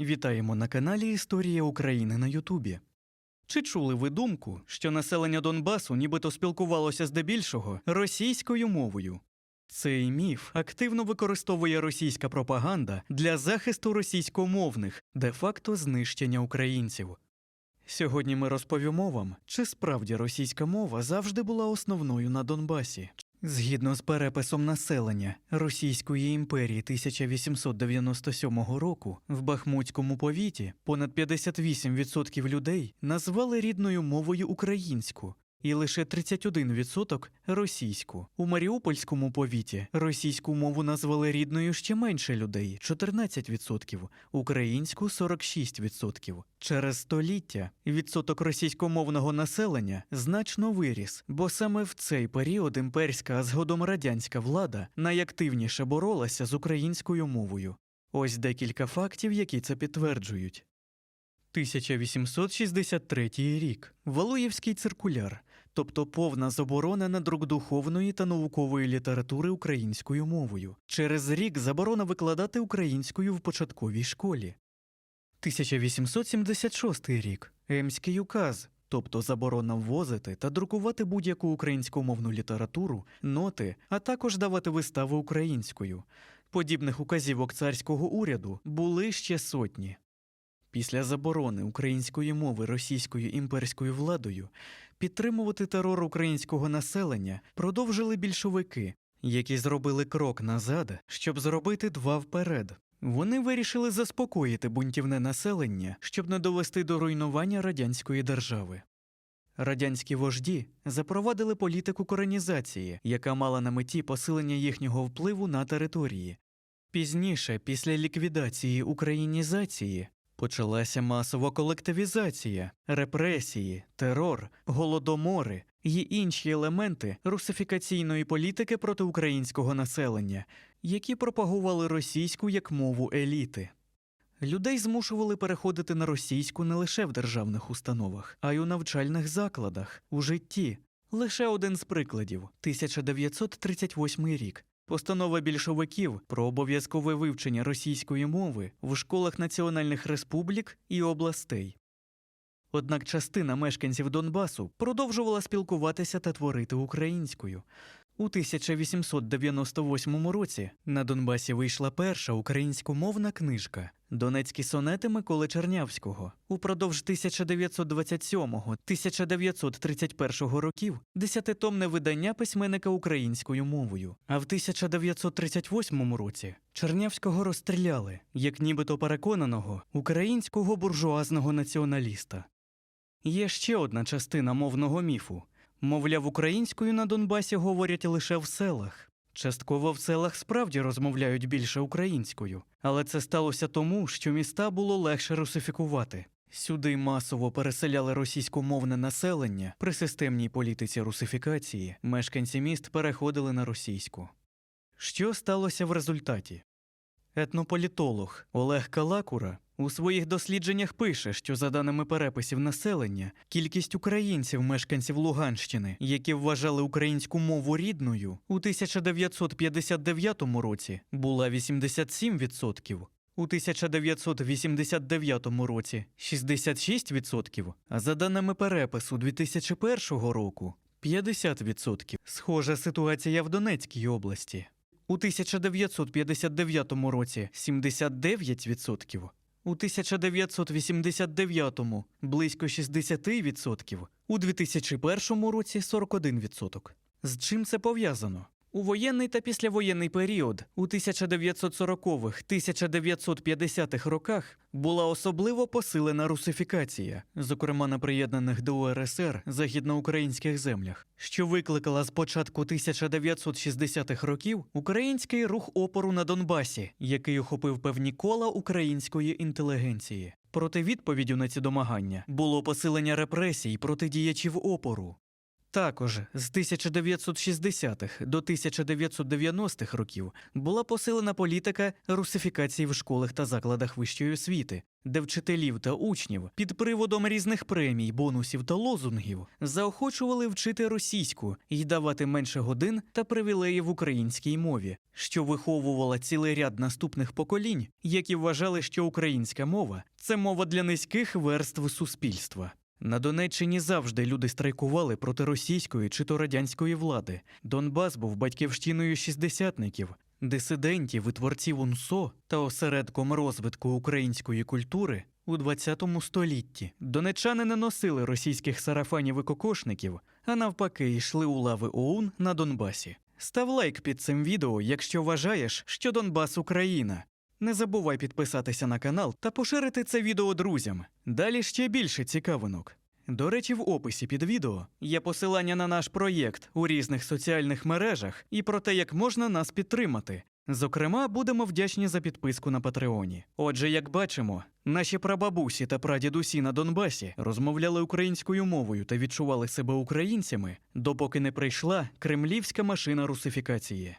Вітаємо на каналі Історія України на Ютубі. Чи чули ви думку, що населення Донбасу нібито спілкувалося здебільшого російською мовою? Цей міф активно використовує російська пропаганда для захисту російськомовних, де-факто знищення українців. Сьогодні ми розповімо вам, чи справді російська мова завжди була основною на Донбасі. Згідно з переписом населення Російської імперії 1897 року, в Бахмутському повіті понад 58% людей назвали рідною мовою українську. І лише 31% російську. У Маріупольському повіті російську мову назвали рідною ще менше людей 14%, українську 46%. Через століття відсоток російськомовного населення значно виріс, бо саме в цей період імперська, а згодом радянська влада найактивніше боролася з українською мовою. Ось декілька фактів, які це підтверджують. 1863 рік. Валуєвський циркуляр, тобто повна заборона на друк духовної та наукової літератури українською мовою. Через рік заборона викладати українською в початковій школі. 1876 рік. Емський указ, тобто заборона ввозити та друкувати будь-яку українськомовну літературу, ноти, а також давати вистави українською. Подібних указівок царського уряду були ще сотні. Після заборони української мови російською імперською владою підтримувати терор українського населення продовжили більшовики, які зробили крок назад, щоб зробити два вперед. Вони вирішили заспокоїти бунтівне населення, щоб не довести до руйнування радянської держави. Радянські вожді запровадили політику коронізації, яка мала на меті посилення їхнього впливу на території. Пізніше, після ліквідації українізації, почалася масова колективізація, репресії, терор, голодомори і інші елементи русифікаційної політики проти українського населення, які пропагували російську як мову еліти. Людей змушували переходити на російську не лише в державних установах, а й у навчальних закладах, у житті. Лише один з прикладів 1938 рік. Постанова більшовиків про обов'язкове вивчення російської мови в школах національних республік і областей. Однак частина мешканців Донбасу продовжувала спілкуватися та творити українською. У 1898 році на Донбасі вийшла перша українськомовна книжка Донецькі сонети Миколи Чернявського. Упродовж 1997-1931 років десятитомне видання письменника українською мовою. А в 1938 році Чернявського розстріляли, як нібито переконаного українського буржуазного націоналіста. Є ще одна частина мовного міфу. Мовляв, українською на Донбасі говорять лише в селах. Частково в селах справді розмовляють більше українською, але це сталося тому, що міста було легше русифікувати. Сюди масово переселяли російськомовне населення при системній політиці русифікації. Мешканці міст переходили на російську. Що сталося в результаті? Етнополітолог Олег Калакура у своїх дослідженнях пише, що за даними переписів населення, кількість українців, мешканців Луганщини, які вважали українську мову рідною, у 1959 році була 87%, у 1989 році 66%, а за даними перепису 2001 року 50%. Схожа ситуація в Донецькій області. У 1959 році 79%, у 1989 близько 60%, у 2001 році 41%. З чим це пов'язано? У воєнний та післявоєнний період у 1940-1950-х роках була особливо посилена русифікація, зокрема на приєднаних до УРСР західноукраїнських землях, що викликала з початку 1960-х років український рух опору на Донбасі, який охопив певні кола української інтелігенції. Проти відповіддю на ці домагання було посилення репресій проти діячів опору. Також з 1960-х до 1990-х років була посилена політика русифікації в школах та закладах вищої освіти, де вчителів та учнів під приводом різних премій, бонусів та лозунгів заохочували вчити російську і давати менше годин та привілеїв українській мові, що виховувала цілий ряд наступних поколінь, які вважали, що українська мова це мова для низьких верств суспільства. На Донеччині завжди люди страйкували проти російської чи то радянської влади. Донбас був батьківщиною шістдесятників, дисидентів і творців УНСО та осередком розвитку української культури у ХХ столітті. Донеччани не носили російських сарафанів і кокошників, а навпаки, йшли у лави ОУН на Донбасі. Став лайк під цим відео, якщо вважаєш, що Донбас Україна. Не забувай підписатися на канал та поширити це відео друзям. Далі ще більше цікавинок. До речі, в описі під відео є посилання на наш проєкт у різних соціальних мережах і про те, як можна нас підтримати. Зокрема, будемо вдячні за підписку на Патреоні. Отже, як бачимо, наші прабабусі та прадідусі на Донбасі розмовляли українською мовою та відчували себе українцями, допоки не прийшла кремлівська машина русифікації.